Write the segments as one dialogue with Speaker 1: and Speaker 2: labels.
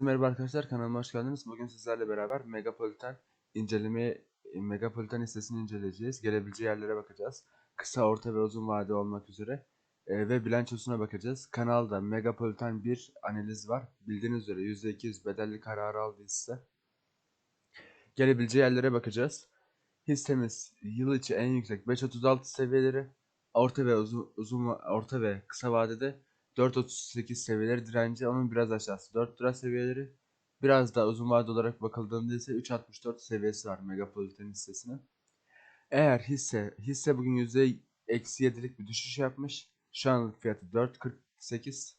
Speaker 1: Merhaba arkadaşlar kanalıma hoş geldiniz. Bugün sizlerle beraber Megapolitan incelemeye Megapolitan listesini inceleyeceğiz. Gelebileceği yerlere bakacağız. Kısa, orta ve uzun vade olmak üzere. Ee, ve bilançosuna bakacağız. Kanalda Megapolitan 1 analiz var. Bildiğiniz üzere %200 bedelli kararı aldı hisse. Gelebileceği yerlere bakacağız. Hissemiz yıl içi en yüksek 5.36 seviyeleri, orta ve uzun, uzun orta ve kısa vadede 4.38 seviyeleri direnci, onun biraz aşağısı 4 lira seviyeleri. Biraz daha uzun vade olarak bakıldığında ise 3.64 seviyesi var Megapolitan hissesinin. Eğer hisse hisse bugün yüzde eksi 7'lik bir düşüş yapmış. Şu anlık fiyatı 4.48.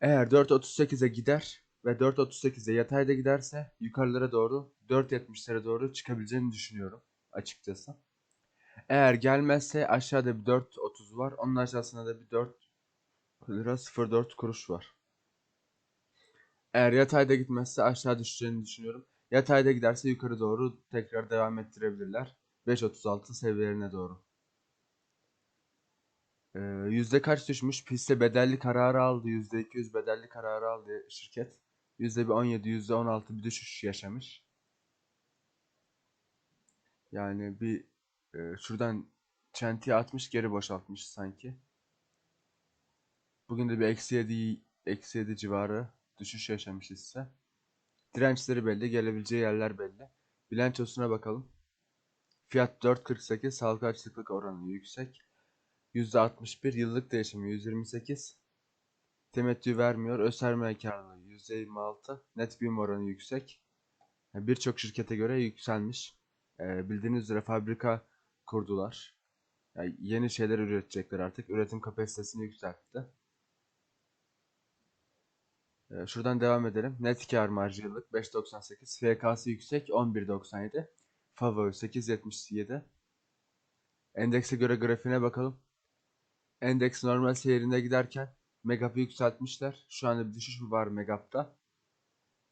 Speaker 1: Eğer 4.38'e gider ve 4.38'e yatayda giderse yukarılara doğru 4.70'lere doğru çıkabileceğini düşünüyorum açıkçası. Eğer gelmezse aşağıda bir 4.30 var. Onun aşağısında da bir 4 lira 04 kuruş var. Eğer yatayda gitmezse aşağı düşeceğini düşünüyorum. Yatayda giderse yukarı doğru tekrar devam ettirebilirler. 5.36 seviyelerine doğru. Ee, yüzde kaç düşmüş? Hisse bedelli kararı aldı. Yüzde 200 bedelli kararı aldı şirket. Yüzde bir 17, yüzde 16 bir düşüş yaşamış. Yani bir e, şuradan çentiye atmış geri boşaltmış sanki. Bugün de bir eksi 7, eksi 7 civarı düşüş yaşamış hisse. Dirençleri belli, gelebileceği yerler belli. Bilançosuna bakalım. Fiyat 4.48, halka açıklık oranı yüksek. %61, yıllık değişimi 128. Temettü vermiyor, öz sermaye karlılığı %26, net büyüme oranı yüksek. Birçok şirkete göre yükselmiş. Ee, bildiğiniz üzere fabrika kurdular. Yani yeni şeyler üretecekler artık. Üretim kapasitesini yükseltti. Ee, şuradan devam edelim. Net kar marjı yıllık 5.98. FK'sı yüksek 11.97. Favori 8.77. Endekse göre grafiğine bakalım. Endeks normal seyrinde giderken Megap'ı yükseltmişler. Şu anda bir düşüş var Megap'ta.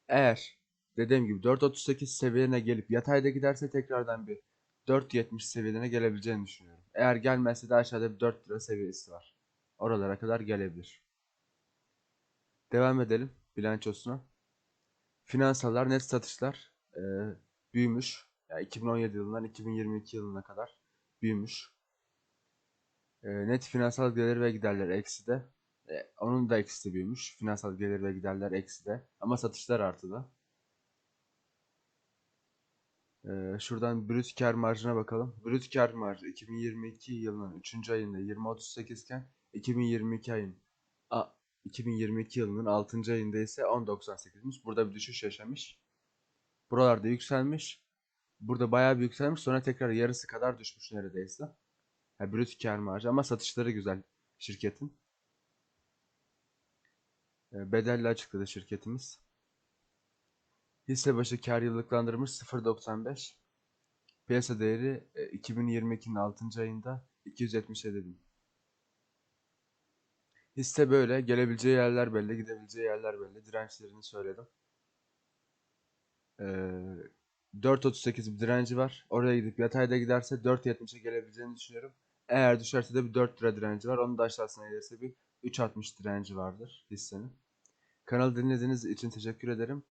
Speaker 1: Eğer dediğim gibi 4.38 seviyelerine gelip yatayda giderse tekrardan bir 4.70 seviyelerine gelebileceğini düşünüyorum. Eğer gelmezse de aşağıda bir 4 lira seviyesi var. Oralara kadar gelebilir. Devam edelim bilançosuna. Finansallar, net satışlar e, büyümüş. Yani 2017 yılından 2022 yılına kadar büyümüş. E, net finansal gelir ve giderler eksi de. E, onun da eksi de büyümüş. Finansal gelir ve giderler eksi de. Ama satışlar artıda. E, şuradan brüt kar marjına bakalım. Brüt kar marjı 2022 yılının 3. ayında 20.38 iken 2022 ayın a, 2022 yılının 6. ayında ise 10.98'miş. Burada bir düşüş yaşamış. Buralarda yükselmiş. Burada bayağı bir yükselmiş. Sonra tekrar yarısı kadar düşmüş neredeyse. Ha, brüt kar marjı ama satışları güzel şirketin. E, Bedelli açıkladı şirketimiz. Hisse başı kar yıllıklandırmış 0.95. Piyasa değeri e, 2022'nin 6. ayında 277 bin. Hisse böyle. Gelebileceği yerler belli, gidebileceği yerler belli. Dirençlerini söyledim. Ee, 4.38 bir direnci var. Oraya gidip yatayda giderse 4.70'e gelebileceğini düşünüyorum. Eğer düşerse de bir 4 lira direnci var. Onun da aşağısına gelirse bir 3.60 direnci vardır hissenin. Kanalı dinlediğiniz için teşekkür ederim.